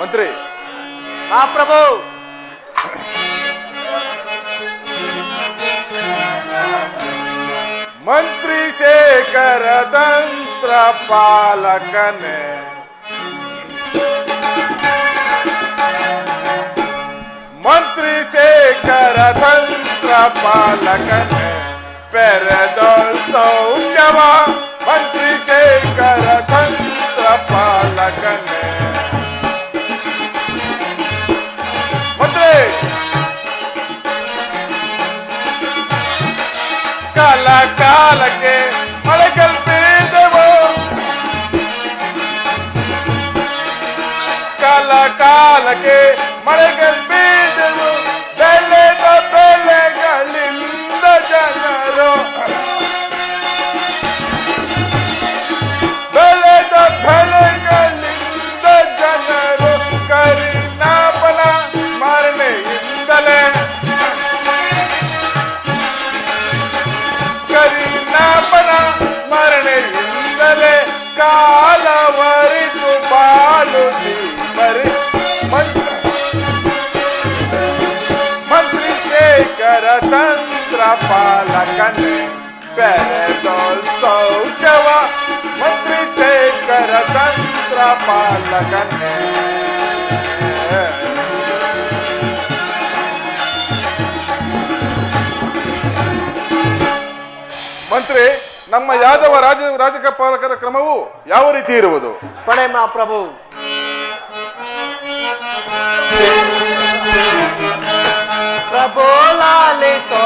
मंत्री। हा, प्रभु। मंत्री से कर तंत्र पालक ने मंत्री से कर तंत्र पालक ने पैर दौड़ सौ शवा। मंत्री से कर तंत्र पालक ने ಕಾಲಕ್ಕೆ ಮಳೆ ಕಲ್ಪಿದೆವು ಕಾಲ ಕಾಲಕ್ಕೆ ಮಳೆ ಕಲ್ಪಿದೆವು ನಮ್ಮ ಯಾದವ ರಾಜ ರಾಜಕಪಾಲಕರ ಕ್ರಮವು ಯಾವ ರೀತಿ ಇರುವುದು? ಪಡೆ ಮಾ ಪ್ರಭು. ಪ್ರಭು ಲಾಲಿಸೋ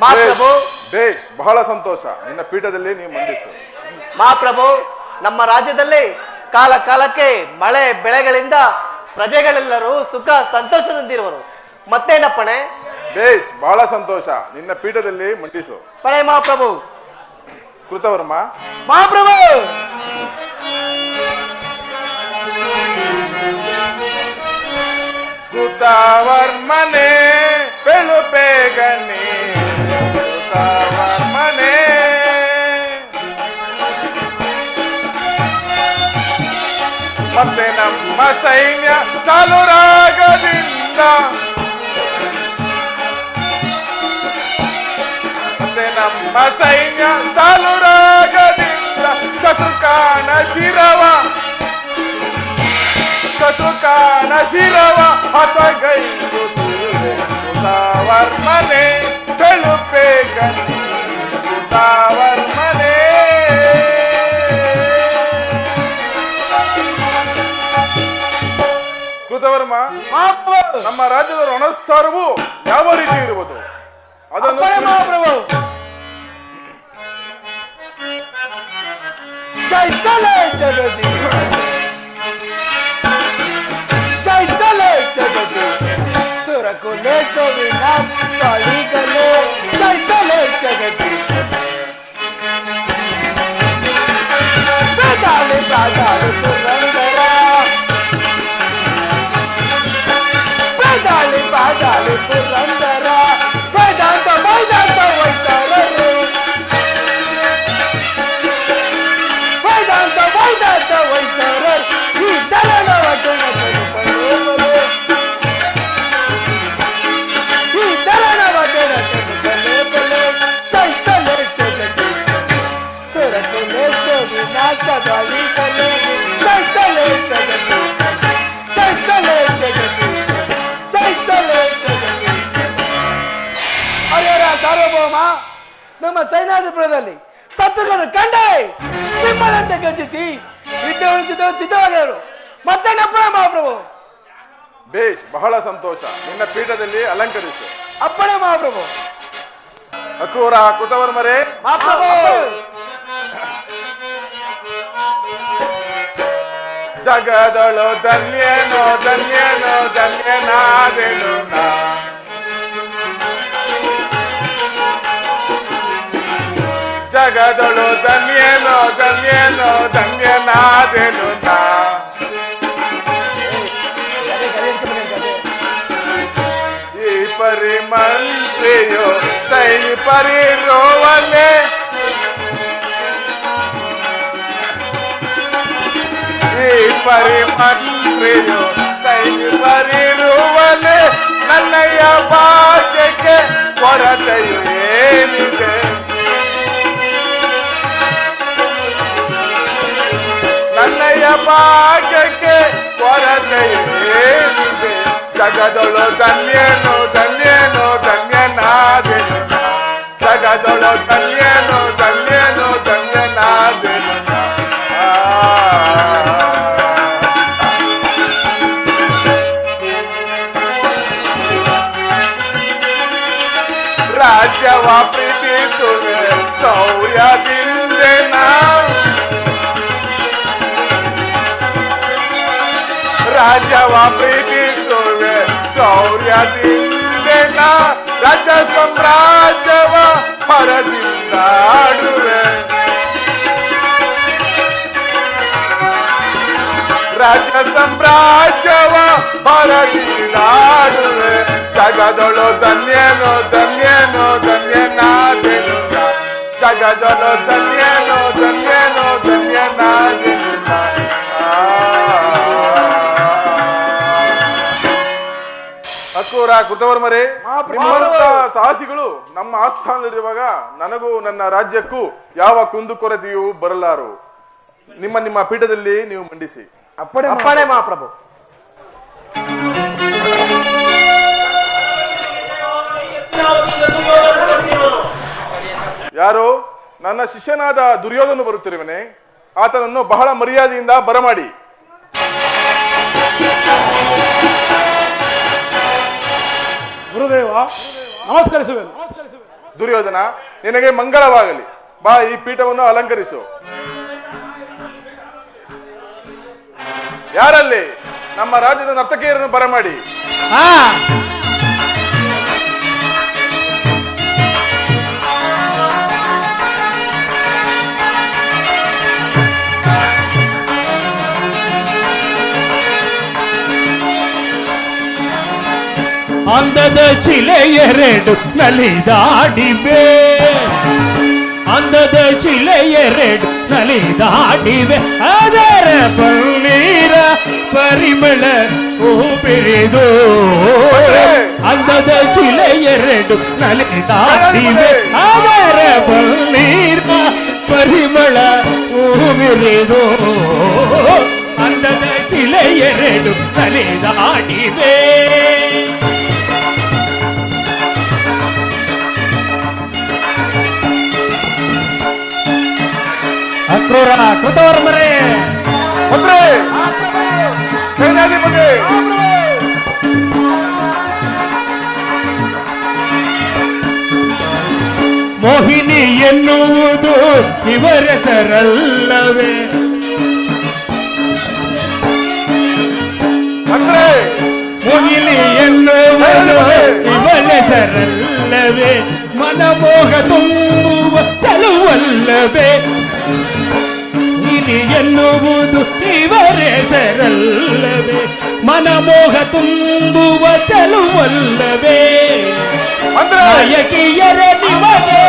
ಮಹಾಪ್ರಭು. ಬೇಸ್ ಬಹಳ ಸಂತೋಷ. ನಿನ್ನ ಪೀಠದಲ್ಲಿ ನೀವು ಮಂಡಿಸು. ಮಹಾಪ್ರಭು ನಮ್ಮ ರಾಜ್ಯದಲ್ಲಿ ಕಾಲ ಕಾಲಕ್ಕೆ ಮಳೆ ಬೆಳೆಗಳಿಂದ ಪ್ರಜೆಗಳೆಲ್ಲರೂ ಸುಖ ಸಂತೋಷದಿಂದಿರುವರು ಮತ್ತೇನಪ್ಪಣೆ? ಬೇಸ್ ಬಹಳ ಸಂತೋಷ. ನಿನ್ನ ಪೀಠದಲ್ಲಿ ಮಂಡಿಸು. ಪಣೆ ಮಹಾಪ್ರಭು. ಕೃತವರ್ಮ. ಮಹಾಪ್ರಭು! ಕೃತವರ್ಮನೆ ಬೆಳು ಮತ್ತೆ ನಮ್ಮ ಸೈನ್ಯ ರಾಗದಿಂದ ಮತ್ತೆ ನಮ್ಮ ಸೈನ್ಯ ರಾಗದಿಂದ ಚತುಕಾನ ಶಿರವ. ಚತುಕಾನ ಶಿರವ ಹತಗೈಸುತ್ತಿರುವೆ ಬೆಳುಪೇ ಬೆಳು ಬೇಗನೆ ಮಹಾಪ್ರಭು ನಮ್ಮ ರಾಜ್ಯದ ರಣಸ್ಥಾರವು ಯಾವ ರೀತಿ ಇರುವುದು? ಅದನ್ನು ಜಯ ಚಲೇ ಮಹಾಪ್ರಭು ಸೈನ್ಯಾಧಿಪುರದಲ್ಲಿ ಸತ್ತುಗಳನ್ನು ಕಂಡೇ ಸಿಂಹದಂತೆ ಗರ್ಜಿಸಿ ಯುದ್ಧ ಸಿದ್ಧವಾಗಿರು ಮತ್ತೆ ನಪ್ಪಣ ಮಹಾಪ್ರಭು. ಬೇಷ್ ಬಹಳ ಸಂತೋಷ. ನಿನ್ನ ಪೀಠದಲ್ಲಿ ಅಲಂಕರಿಸು. ಅಪ್ಪಣೆ ಮಹಾಪ್ರಭು. ಅಕೂರ ಮರೆ. ಮಹಾಪ್ರಭು. ಜಗದಳು ಧನ್ಯನೋ ಧನ್ಯನೋ ಧನ್ಯನಾದೆನು ನಾ. ಜಗದಳು ಧನ್ಯನೋ ಧನ್ಯನೋ ಧನ್ಯನಾದೆನು ನಾ ಈ ಪರಿ ಮಂತ್ರಿಯೋ ಸೈ ಪರಿ ರೋವಲೆ ಈ ಪರಿ ಮಂತ್ರಿಯೋ ಸೈ ಪರಿ ರೋವಲೆ ಭಾಗ್ಯಕ್ಕೆ ಕೊರತೆಯು ಏನಿದೆ ಜಗದೊಳು ಧನ್ಯನು ಧನ್ಯನು ಧನ್ಯನಾದೆನು ನಾ. ಜಗದೊಳು ಧನ್ಯನು ಧನ್ಯನು ಧನ್ಯನಾದೆನು ನಾ. ಆ. ರಾಜ್ಯವ ಪ್ರೀತಿಸುವೆ ಶೌರ್ಯದಿಂದೆ ರಾಜವ ಪ್ರೀತಿಸುವೆ ಶೌರ್ಯದಿಂದ ರಾಜ ಸಾಮ್ರಾಜ್ಯವ ಹೊರದಿಂದ ಆಡುವೆ ರಾಜ ಸಾಮ್ರಾಜ್ಯವ ಹೊರದಿಂದ ಆಡುವೆ ಜಗದೊಳು ಧನ್ಯನು ಧನ್ಯನು ಧನ್ಯನಾದೆನು ನಾ. ಜಗದೊಳು ಧನ್ಯನು ಧನ್ಯನು ಧನ್ಯನಾದೆನು ಅಕ್ಕೂರ ಕೃತವರ್ಮರೇ ನಿಮ್ಮಂತ ಸಾಹಸಿಗಳು ನಮ್ಮ ಆಸ್ಥಾನದಲ್ಲಿರುವಾಗ ನನಗೂ ನನ್ನ ರಾಜ್ಯಕ್ಕೂ ಯಾವ ಕುಂದುಕೊರತೆಯೂ ಬರಲಾರು. ನಿಮ್ಮ ನಿಮ್ಮ ಪೀಠದಲ್ಲಿ ನೀವು ಮಂಡಿಸಿ. ಅಪ್ಪಣೆ ಅಪ್ಪಣೆ ಮಹಾಪ್ರಭು ಯಾರು ನನ್ನ ಶಿಷ್ಯನಾದ ದುರ್ಯೋಧನ ಬರುತ್ತಿರುವನೆ ಆತನನ್ನು ಬಹಳ ಮರ್ಯಾದೆಯಿಂದ ಬರಮಾಡಿ. ಗುರುದೇವ ನಮಸ್ಕರಿಸುವೆನು. ದುರ್ಯೋಧನ ನಿನಗೆ ಮಂಗಳವಾಗಲಿ. ಬಾ ಈ ಪೀಠವನ್ನು ಅಲಂಕರಿಸು. ಯಾರಲ್ಲಿ? ನಮ್ಮ ರಾಜ್ಯದ ನರ್ತಕಿಯರನ್ನು ಬರಮಾಡಿ. ಹಾ. ಅಂದದ ಚಿಲೆ ಎರಡು ನಲಿದಾಡಿವೆ ಅಂದದ ಚಿಲೆ ಎರಡು ನಲಿದಾಡಿವೆ ಅದರ ಬನ್ನೀರ ಪರಿಮಳ ಹೂಬಿರಿದು ಅಂದದ ಚಿಲೆ ಎರಡು ನಲಿದಾಡಿವೆ ಅದರ ಬನ್ನೀರ ಪರಿಮಳ ಹೂಬಿರಿದು ಅಂದದ ಚಿಲೆ ಎರಡು ನಲಿದಾಡಿವೆ ಕ್ರೂರ ಕೃತವರ್ಮರೇ ಮಂತ್ರಿ ಸೇನಾಧಿಪತಿ ಮೋಹಿನಿ ಎನ್ನುವುದು ಇವರೆಸರಲ್ಲವೇ ಮಂತ್ರಿ ಮೋಹಿನಿ ಎನ್ನುವುದು ಇವರೆಸರಲ್ಲವೇ ಮನಮೋಹ ತುಂಬುವ ಚಲುವಲ್ಲವೇ ಇಲಿ ಎನ್ನುವುದು ಇವರೆಸರಲ್ಲವೇ ಮನಮೋಹ ತುಂಬುವ ಚಲುವಲ್ಲವೇ ಅಂದ್ರೆ ನಾಯಕಿಯರ ನಿಮಗೆ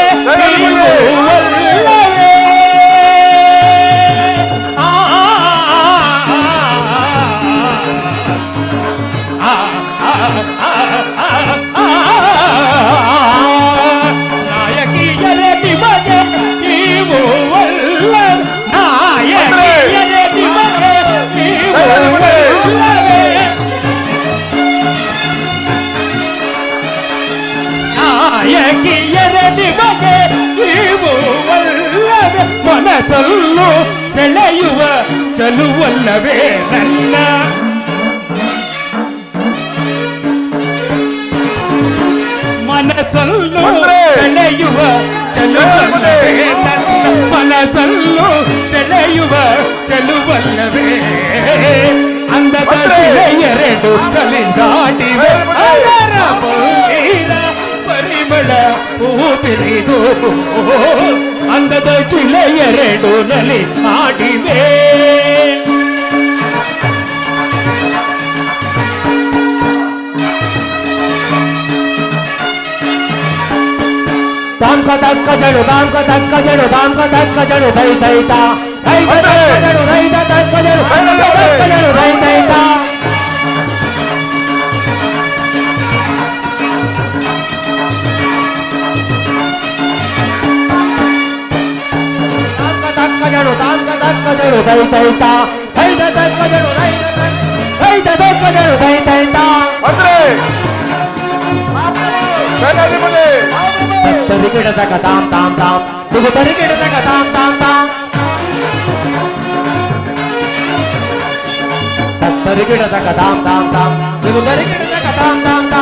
ಊಪಿರಿದು ಅಂದದ ಚಿಲೆ ಎರಡು ನಲಿ ಆಡಿವೆ ತಾಂಕ ತಕ್ಕ ಜಡು ತಾಂಕ ತಕ್ಕ ಜಡು ತಾಂಕ ತಕ್ಕ ಜಡು ದೈ ದೈತ ದೈತ ತಕ್ಕ ಜಡು ದೈತ ತಕ್ಕ ಜಡು かじゃろたんかたっかじゃろだいたいたはいたたっかじゃろだいたたはいたたっかじゃろだいたいた待つれ待つれたりけたたかたんたんたんどこたりけたたかたんたんたんたったりけたたかたんたんたんどこたりけたたかたんたんたん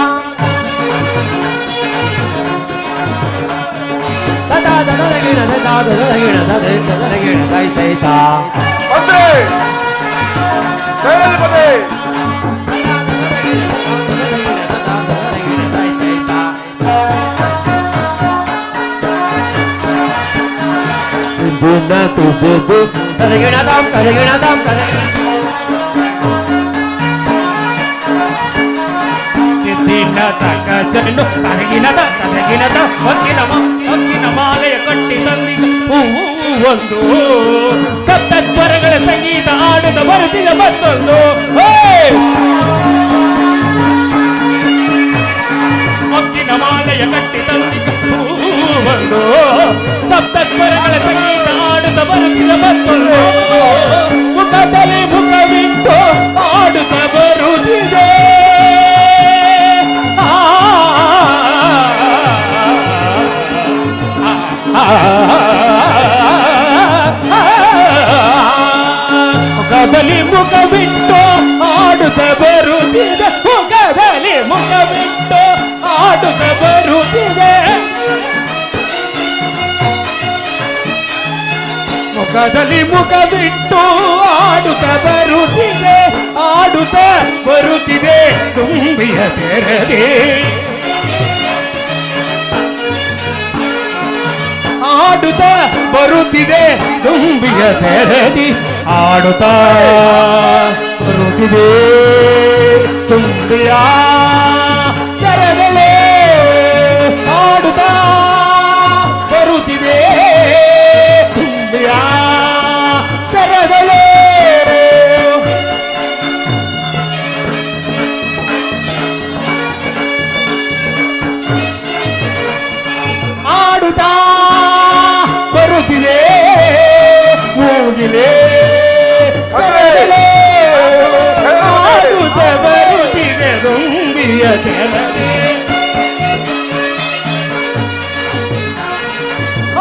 Buna tu bu bu, kada gina dam, ta gina dam, kada gina. Kitina taka jeno, kada gina dam, kada gina dam, oki nama, oki nama. ಕಟ್ಟಿ ತಂದಿದ ಹೂವು ಒಂದು. ಸಪ್ತ ಸ್ವರಗಳ ಸಂಗೀತ ಆಡುತ್ತ ಬರುತ್ತಿದ ಮತ್ತೊಂದು. ಮುಖದಲ್ಲಿ ಮುಖ ಬಿಟ್ಟು ಆಡುತ್ತ ಬರುತ್ತಿದೆ ಆಡುತ್ತ ಬರುತ್ತಿದೆ ತುಂಬಿಯ ತೆರದೆ ಆಡುತ್ತ ಬರುತ್ತಿದೆ ತುಂಬಿಯ ತೆರದಿ ಆಡುತ್ತಾ ಬರುತ್ತಿದೆ ತುಂಬಿಯ தேவனே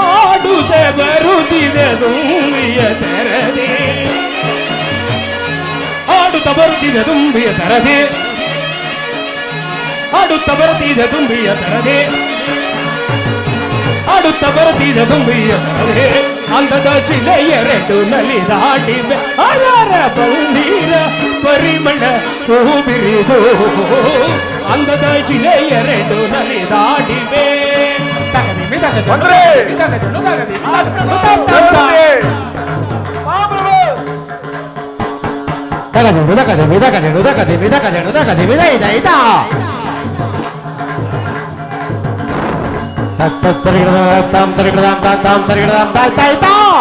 ஆடுத வருதினதும் விய தரதே ஆடுத வருதினதும் விய தரதே அடுத்த வருதினதும் விய தரதே அடுத்த வருதினதும் விய தரதே ಅಂದದ ಶಿಲೆ ಎರಡು ನಲಿದಾಡಿವೆ ಅದರ ಬಂದೀರ ಪರಿಮಳ ಹೂ ಬಿರಿದು ಅಂದದ ಶಿಲೆ ಎರಡು ನಲಿದಾಡಿವೆ ತಗದಿಮಿ ತಗದು ಬಂದ್ರೆ! ತಗದು ತಗದಿಮಿ ತಗದು Ganapati! ತಗದೇನು ತಗದೇಮಿ tam tam tak tam tam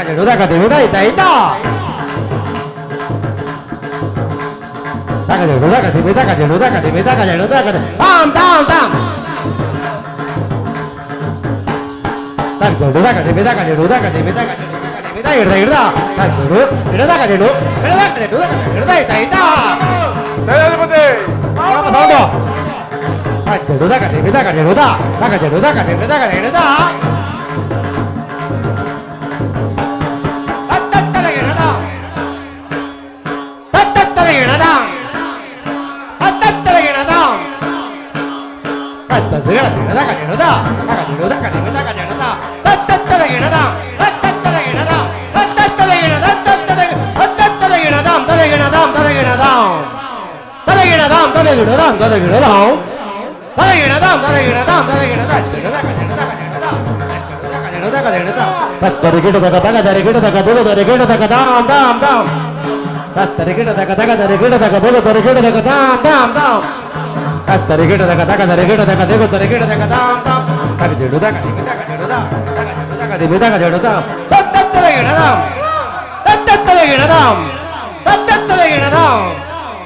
Kateruda, kateruda, itaita. tak kateruda, kateruda, kateruda, kateruda, kateruda. tak tam, tam. Kateruda, kateruda, kateruda, tak kateruda, kateruda, irda, irda. Kateruda, tak kateruda, irda, kateruda, irda, itaita. சேனாதிபதி சவுண்டோ கட்டெழுதா கட்டெழுதா கட்டெழுதா கட்டெழுதா கட்டெழுதா கட்டெழுதா தரகிணதாம் தரகிணதாம் ததகிடதாம் ததகிடதாம் ததகிடதாம் ததகிடதாம் ததகிடதாம் ததகிடதாம் தத்தரிகிடதக தகதரிகிடதக துளதரிகிடதக தாம் தாம் தாம். தத்தரிகிடதக தகதரிகிடதக துளதரிகிடதக தாம் தாம் தாம். தத்தரிகிடதக தகதரிகிடதக திகுதரிகிடதக தாம் தாம். தகதிடுதக திகுதகடிடுதா தகதிடுதகடிடுதாம் தத்தத்தலையிடதாம் தத்தத்தலையிடதாம் தத்தத்தலையிடதாம்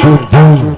Boom, boom.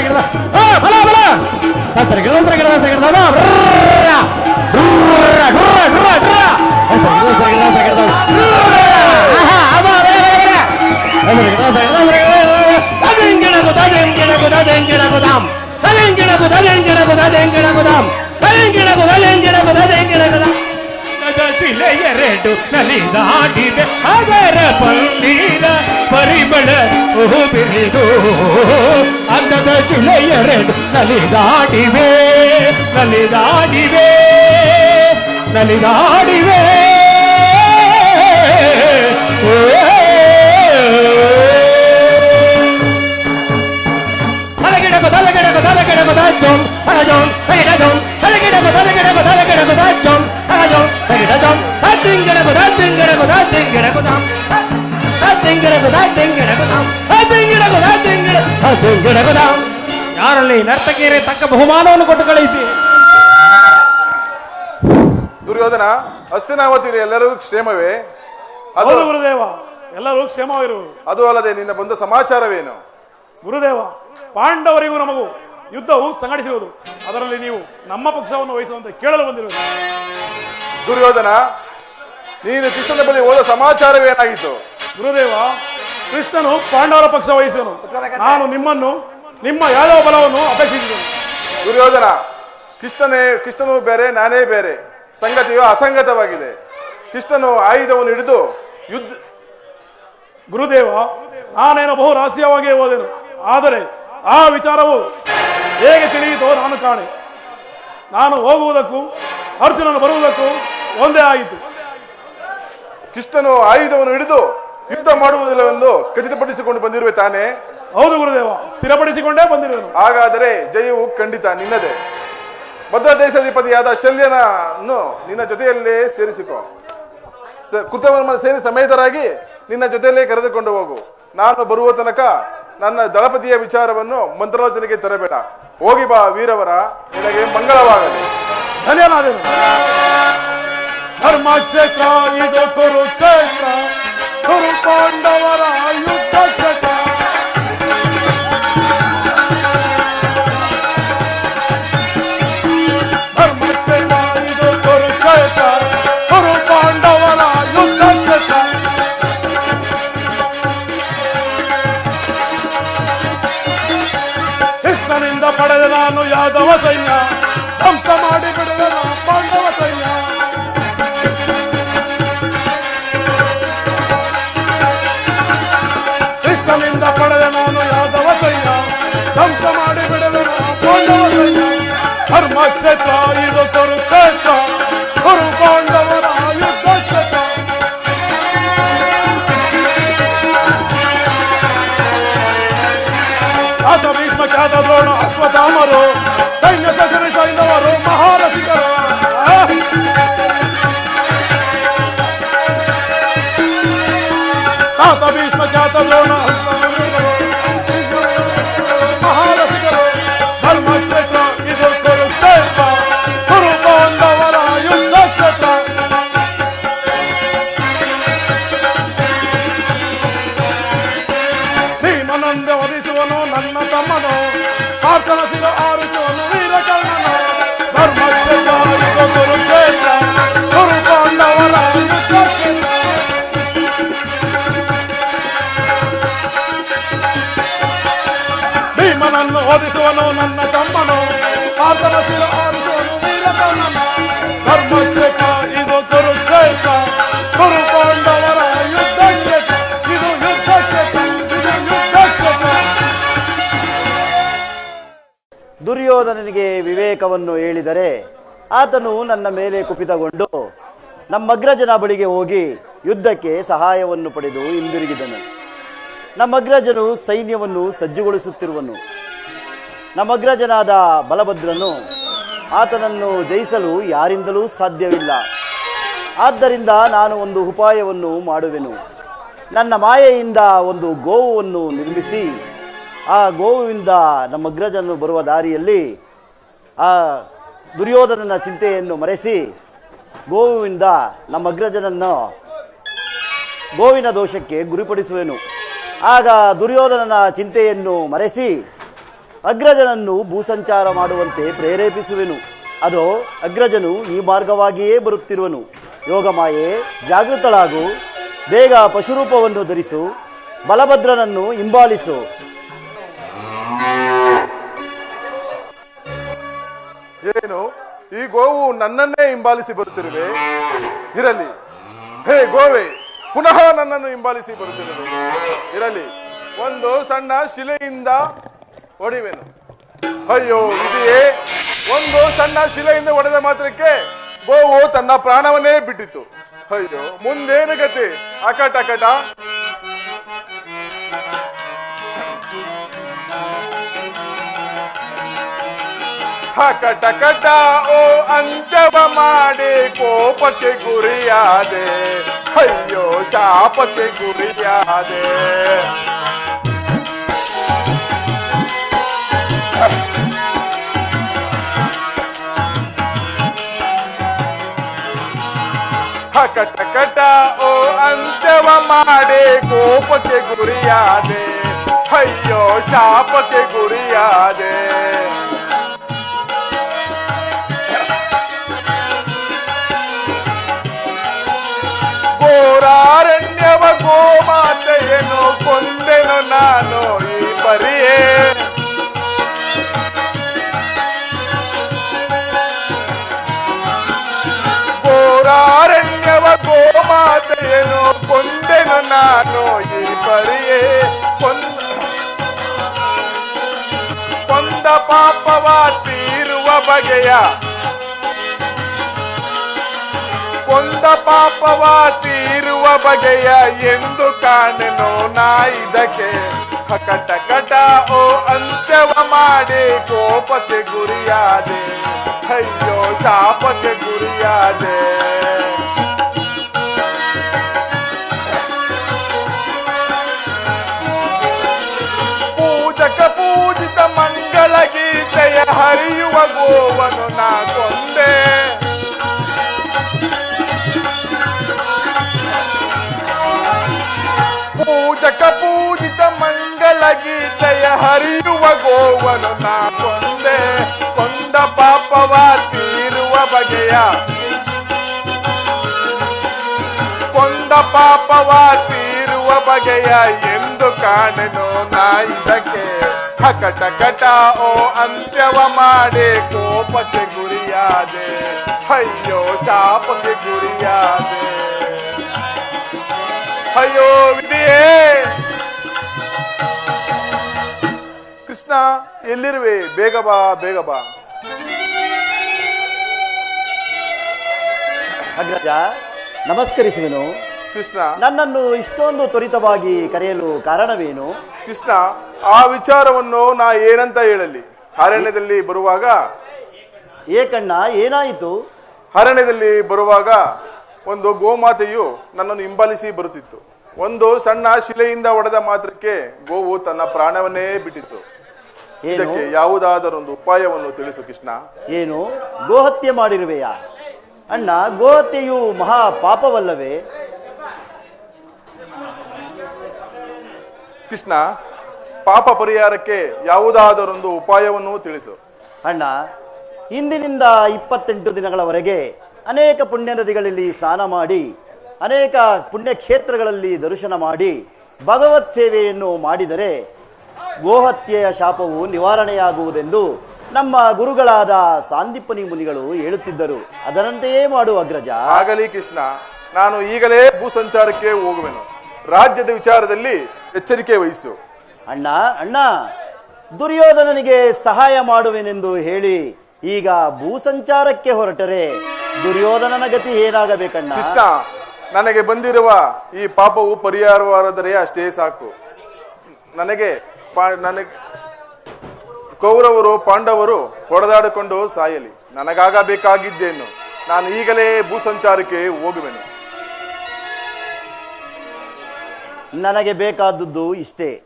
ತಾಂ ತಗಡದಾಂ ತಾಂ ತಗಡದಾಂ ತಾಂ நலிதாடிவே நலிதாடிவே நலிதாடிவே. தலைகிடக்கு தலைகிடக்கு தலைகிடக்கு தாய்ச்சோம். அழஜோம் தலைகிடஜோம் தலைகிடக்கு தலைகிடக்கு தலைகிடக்கு தாய்ச்சோம். அழஜோம் தலைகிடஜோம் திங்கிடக்கு தா திங்கிடக்கு தா திங்கிடக்கு தாம். திங்கிடக்கு தா திங்கிடக்கு தாம். திங்கிடக்கு தா திங்கிடக்கு தாம். ಯಾರಲ್ಲಿ ನರ್ತಕಿಯರೇ ತಕ್ಕ ಬಹುಮಾನವನ್ನು ಕೊಟ್ಟು ಕಳುಹಿಸಿ. ದುರ್ಯೋಧನ ಹಸ್ತಿನಾವತಿ ಎಲ್ಲರಿಗೂ ಕ್ಷೇಮವೇ? ಅದು ಹೌದು ಗುರುದೇವ ಎಲ್ಲರೂ ಕ್ಷೇಮವಿರುವುದು ಅದು ಅಲ್ಲದೆ ನಿನ್ನ ಬಂದ ಸಮಾಚಾರವೇನು? ಗುರುದೇವ ಪಾಂಡವರಿಗೂ ನಮಗೂ ಯುದ್ಧವು ಸಂಘಟಿಸಿರುವುದು. ಅದರಲ್ಲಿ ನೀವು ನಮ್ಮ ಪಕ್ಷವನ್ನು ವಹಿಸುವಂತೆ ಕೇಳಲು ಬಂದಿರುವುದು. ದುರ್ಯೋಧನ ನೀನು ಕೃಷ್ಣನ ಬಳಿ ಹೋದ ಸಮಾಚಾರವೇನಾಗಿತ್ತು ಗುರುದೇವ ಕೃಷ್ಣನು ಪಾಂಡವರ ಪಕ್ಷ ವಹಿಸಿದನು. ನಾನು ನಿಮ್ಮನ್ನು ನಿಮ್ಮ ಯಾವ ಬಲವನ್ನು ಅಪೇಕ್ಷಿಸಿದನು. ದುರ್ಯೋಧನ ಕೃಷ್ಣನೇ ಕೃಷ್ಣನು ಬೇರೆ ನಾನೇ ಬೇರೆ. ಸಂಗತಿಯು ಅಸಂಗತವಾಗಿದೆ. ಕೃಷ್ಣನು ಆಯುಧವನ್ನು ಹಿಡಿದು ಯುದ್ಧ ಗುರುದೇವ ನಾನೇನು ಬಹು ರಹಸ್ಯವಾಗಿಯೇ ಓದೆನು ಆದರೆ ಆ ವಿಚಾರವು ಹೇಗೆ ತಿಳಿಯಿತೋ ನಾನು ಕಾಣೆ. ನಾನು ಹೋಗುವುದಕ್ಕೂ ಅರ್ಜುನನು ಬರುವುದಕ್ಕೂ ಒಂದೇ ಆಯಿತು. ಕೃಷ್ಣನು ಆಯುಧವನ್ನು ಹಿಡಿದು ಯುದ್ಧ ಮಾಡುವುದಿಲ್ಲವೆಂದು ಖಚಿತಪಡಿಸಿಕೊಂಡು ಬಂದಿರುವೆ ತಾನೇ. ಹೌದು ಗುರುದೇವ ಸ್ಥಿರಪಡಿಸಿಕೊಂಡೇ ಬಂದಿರೋದು. ಹಾಗಾದರೆ ಜಯವು ಖಂಡಿತ ನಿನ್ನದೇ. ಭದ್ರ ದೇಶಾಧಿಪತಿಯಾದ ಶಲ್ಯನನ್ನು ನಿನ್ನ ಜೊತೆಯಲ್ಲೇ ಸೇರಿಸಿಕೊ. ಕೃತವರ್ಮನ ಸೇರಿ ಸಮೇತರಾಗಿ ನಿನ್ನ ಜೊತೆಯಲ್ಲೇ ಕರೆದುಕೊಂಡು ಹೋಗು. ನಾನು ಬರುವ ತನಕ ನನ್ನ ದಳಪತಿಯ ವಿಚಾರವನ್ನು ಮಂತ್ರಾಲೋಚನೆಗೆ ತರಬೇಡ. ಹೋಗಿ ಬಾ ವೀರವರ ನಿನಗೆ ಮಂಗಳವಾಗಲಿ. ಧನ್ಯವಾದ ಧರ್ಮಕ್ಷೇತ್ರ ಪಡೆದ ನಾನು ಯಾದವ ಸೈನ್ಯ. ಧ್ವಂಸ ಮಾಡಿ ಬಿಡದ ನಾನು ಪಾಂಡವ ಸೈನ್ಯ. ಕೃಷ್ಣನಿಂದ ಪಡೆದ ನಾನು ಯಾದವ ಸೈನ್ಯ. ಧ್ವಂಸ ಮಾಡಿ ಬಿಡದ ನಾನು ಪಾಂಡವ ಸೈನ್ಯ. ಧರ್ಮಕ್ಷೇತ್ರ ಇದು ಕುರುಕ್ಷೇತ್ರ ಭೀಷ್ಮ ಖ್ಯಾತ ದ್ರೋಣ ಅಶ್ವತ್ಥಾಮರು ಸೈನ್ಯ ಸಚಿವ ಸೈನ್ಯವರು ಮಹಾರಥಿಕರು ಆ! ಆತ ಭೀಷ್ಮ ಖ್ಯಾತ ದ್ರೋಣ ನನ್ನ ತಮ್ಮನು ಆತನ ಶಿರ ದುರ್ಯೋಧನನಿಗೆ ವಿವೇಕವನ್ನು ಹೇಳಿದರೆ ಆತನು ನನ್ನ ಮೇಲೆ ಕುಪಿತಗೊಂಡು ನಮ್ಮಗ್ರಜನ ಬಳಿಗೆ ಹೋಗಿ ಯುದ್ಧಕ್ಕೆ ಸಹಾಯವನ್ನು ಪಡೆದು ಹಿಂದಿರುಗಿದನು. ನಮ್ಮಗ್ರಜನು ಸೈನ್ಯವನ್ನು ಸಜ್ಜುಗೊಳಿಸುತ್ತಿರುವನು. ನಮ್ಮಗ್ರಜನಾದ ಬಲಭದ್ರನು ಆತನನ್ನು ಜಯಿಸಲು ಯಾರಿಂದಲೂ ಸಾಧ್ಯವಿಲ್ಲ. ಆದ್ದರಿಂದ ನಾನು ಒಂದು ಉಪಾಯವನ್ನು ಮಾಡುವೆನು. ನನ್ನ ಮಾಯೆಯಿಂದ ಒಂದು ಗೋವುವನ್ನು ನಿರ್ಮಿಸಿ, ಆ ಗೋವುವಿಂದ ನಮ್ಮ ಅಗ್ರಜನು ಬರುವ ದಾರಿಯಲ್ಲಿ ಆ ದುರ್ಯೋಧನನ ಚಿಂತೆಯನ್ನು ಮರೆಸಿ ಗೋವುವಿಂದ ನಮ್ಮ ಅಗ್ರಜನನ್ನು ಗೋವಿನ ದೋಷಕ್ಕೆ ಗುರಿಪಡಿಸುವೆನು. ಆಗ ದುರ್ಯೋಧನನ ಚಿಂತೆಯನ್ನು ಮರೆಸಿ ಅಗ್ರಜನನ್ನು ಭೂಸಂಚಾರ ಮಾಡುವಂತೆ ಪ್ರೇರೇಪಿಸುವೆನು. ಅದು ಅಗ್ರಜನು ಈ ಮಾರ್ಗವಾಗಿಯೇ ಬರುತ್ತಿರುವನು. ಯೋಗಮಾಯೆ, ಜಾಗೃತಳಾಗು. ಬೇಗ ಪಶುರೂಪವನ್ನು ಧರಿಸು. ಬಲಭದ್ರನನ್ನು ಹಿಂಬಾಲಿಸು. ಏನು? ಈ ಗೋವು ನನ್ನನ್ನೇ ಹಿಂಬಾಲಿಸಿ ಬರುತ್ತಿರುವೆ? ಇರಲಿ. ಹೇ ಗೋವೆ, ಪುನಃ ನನ್ನನ್ನು ಹಿಂಬಾಲಿಸಿ ಬರುತ್ತಿರುವೆ. ಇರಲಿ. ಒಂದು ಸಣ್ಣ ಶಿಲೆಯಿಂದ ಹೊಡಿವೆನು? ಅಯ್ಯೋ ಇದೆಯೇ ಒಂದು ಸಣ್ಣ ಶಿಲೆಯಿಂದ ಹೊಡೆದ ಮಾತ್ರಕ್ಕೆ ಗೋವು ತನ್ನ ಪ್ರಾಣವನ್ನೇ ಬಿಟ್ಟಿತು. ಅಯ್ಯೋ, ಮುಂದೇನು ಗತಿ? ಅಕಟ ಅಕಟ. ಹಕಟ ಕಟ ಓ, ಅಂಜವ ಮಾಡಿ ಕೋಪಕ್ಕೆ ಗುರಿಯಾದೆ. ಅಯ್ಯೋ, ಶಾಪಕ್ಕೆ ಗುರಿಯಾದೆ. ಹಕಟ ಕಟ ಓ ಅಂತ್ಯವ ಮಾಡಿ ಕೋಪಕ್ಕೆ ಗುರಿಯಾದೆ ಅಯ್ಯೋ ಶಾಪಕ್ಕೆ ಗುರಿಯಾದೆ ಘೋರಾರಣ್ಯವ ಗೋಮಾತೆಯನ್ನು ಕೊಂದೆನು ನಾನು ಈ ಪರಿಯೇ ಪರಿಯನು ಕೊಂದೆನು ನಾನು ಈ ಪರಿಯೇ ಕೊಂದ ಕೊಂದ ಪಾಪವ ತೀರುವ ಬಗೆಯ. ಕೊಂದ ಪಾಪವ ತೀರುವ ಬಗೆಯ ಎಂದು ಕಾಣೆನು ನಾ ಇದಕ್ಕೆ. ಕಟ ಕಟ ಓ ಅಂತ್ಯವ ಮಾಡಿ ಕೋಪಕ್ಕೆ ಗುರಿಯಾದೆ. ಅಯ್ಯೋ ಶಾಪಕ್ಕೆ ಗುರಿಯಾದೆ. ಹರಿಯುವ ಗೋವನು ನಾ ಪೂಜಕ ಪೂಜಿತ ಮಂಗಲ ಗೀತೆಯ ಹರಿಯುವ ಗೋವನು ನಾ ಕೊಂದೆ ಕೊಂದ ಪಾಪವ ತೀರುವ ಬಗೆಯ ಕೊಂದ ಪಾಪವ ತೀರುವ ಬಗೆಯ ಎಂದು ಕಾಣೆನು ನಾಯಿದಕ್ಕೆ ಹಕಟ ಕಟ ಓ ಅಂತ್ಯವ ಮಾಡಿ ಕೋಪಕ್ಕೆ ಗುರಿಯಾದೆ. ಅಯ್ಯೋ, ಶಾಪಕ್ಕೆ ಗುರಿಯಾದೆ. ಅಯ್ಯೋ ವಿಧಿಯೇ ಕೃಷ್ಣ, ಎಲ್ಲಿರುವೆ? ಬೇಗ ಬಾ ಬೇಗ ಬಾ. ನಮಸ್ಕರಿಸುವೆನು. ಕೃಷ್ಣ. ನನ್ನನ್ನು ಇಷ್ಟೊಂದು ತ್ವರಿತವಾಗಿ ಕರೆಯಲು ಕಾರಣವೇನು? ಕೃಷ್ಣ ಆ ವಿಚಾರವನ್ನು ನಾ ಏನಂತ ಹೇಳಲಿ? ಅರಣ್ಯದಲ್ಲಿ ಬರುವಾಗ? ಏಕಣ್ಣ ಏನಾಯಿತು? ಅರಣ್ಯದಲ್ಲಿ ಬರುವಾಗ ಒಂದು ಗೋಮಾತೆಯು ನನ್ನನ್ನು ಹಿಂಬಾಲಿಸಿ ಬರುತ್ತಿತ್ತು. ಒಂದು ಸಣ್ಣ ಶಿಲೆಯಿಂದ ಒಡೆದ ಮಾತ್ರಕ್ಕೆ ಗೋವು ತನ್ನ ಪ್ರಾಣವನ್ನೇ ಬಿಟ್ಟಿತ್ತು. ಏನು? ಇದಕ್ಕೆ ಯಾವುದಾದರೊಂದು ಉಪಾಯವನ್ನು ತಿಳಿಸು ಕೃಷ್ಣ. ಏನು? ಗೋಹತ್ಯೆ ಮಾಡಿರುವೆಯಾ? ಅಣ್ಣ ಗೋಹತ್ಯೆಯು ಮಹಾ ಪಾಪವಲ್ಲವೇ? ಕೃಷ್ಣ ಪಾಪ ಪರಿಹಾರಕ್ಕೆ ಯಾವುದಾದರೊಂದು ಉಪಾಯವನ್ನು ತಿಳಿಸು. ಅಣ್ಣ ಇಂದಿನಿಂದ ಇಪ್ಪತ್ತೆಂಟು ದಿನಗಳವರೆಗೆ ಅನೇಕ ಪುಣ್ಯ ನದಿಗಳಲ್ಲಿ ಸ್ನಾನ ಮಾಡಿ ಅನೇಕ ಪುಣ್ಯಕ್ಷೇತ್ರಗಳಲ್ಲಿ ದರ್ಶನ ಮಾಡಿ ಭಗವತ್ ಸೇವೆಯನ್ನು ಮಾಡಿದರೆ ಗೋಹತ್ಯೆಯ ಶಾಪವು ನಿವಾರಣೆಯಾಗುವುದೆಂದು ನಮ್ಮ ಗುರುಗಳಾದ ಸಾಂದಿಪ್ಪನಿ ಮುನಿಗಳು ಹೇಳುತ್ತಿದ್ದರು. ಅದರಂತೆಯೇ ಮಾಡು ಅಗ್ರಜ. ಆಗಲಿ ಕೃಷ್ಣ ನಾನು ಈಗಲೇ ಭೂ ಸಂಚಾರಕ್ಕೆ ಹೋಗುವೆನು. ರಾಜ್ಯದ ವಿಚಾರದಲ್ಲಿ ಎಚ್ಚರಿಕೆ ವಹಿಸು. ಅಣ್ಣ ಅಣ್ಣ ದುರ್ಯೋಧನನಿಗೆ ಸಹಾಯ ಮಾಡುವೆನೆಂದು ಹೇಳಿ ಈಗ ಭೂಸಂಚಾರಕ್ಕೆ ಹೊರಟರೆ. ದುರ್ಯೋಧನನ ಗತಿ ಏನಾಗಬೇಕಣ್ಣ? ಇಷ್ಟ ನನಗೆ ಬಂದಿರುವ ಈ ಪಾಪವು ಪರಿಹಾರವಾದರೆ ಅಷ್ಟೇ ಸಾಕು. ನನಗೆ ಪಾ- ನನಗೆ ಕೌರವರು ಪಾಂಡವರು ಹೊಡೆದಾಡಿಕೊಂಡು ಸಾಯಲಿ. ನನಗಾಗಬೇಕಾಗಿದ್ದೇನು. ನಾನು ಈಗಲೇ ಭೂ ಸಂಚಾರಕ್ಕೆ ಹೋಗುವೆನು. ನನಗೆ ಬೇಕಾದದ್ದು ಇಷ್ಟೇ.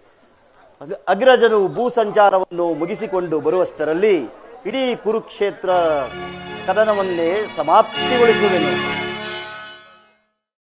ಅಗ್- ಅಗ್ರಜನು ಭೂ ಸಂಚಾರವನ್ನು ಮುಗಿಸಿಕೊಂಡು ಬರುವಷ್ಟರಲ್ಲಿ ಇಡೀ ಕುರುಕ್ಷೇತ್ರ ಕದನವನ್ನೇ ಸಮಾಪ್ತಿಗೊಳಿಸುವೆನು.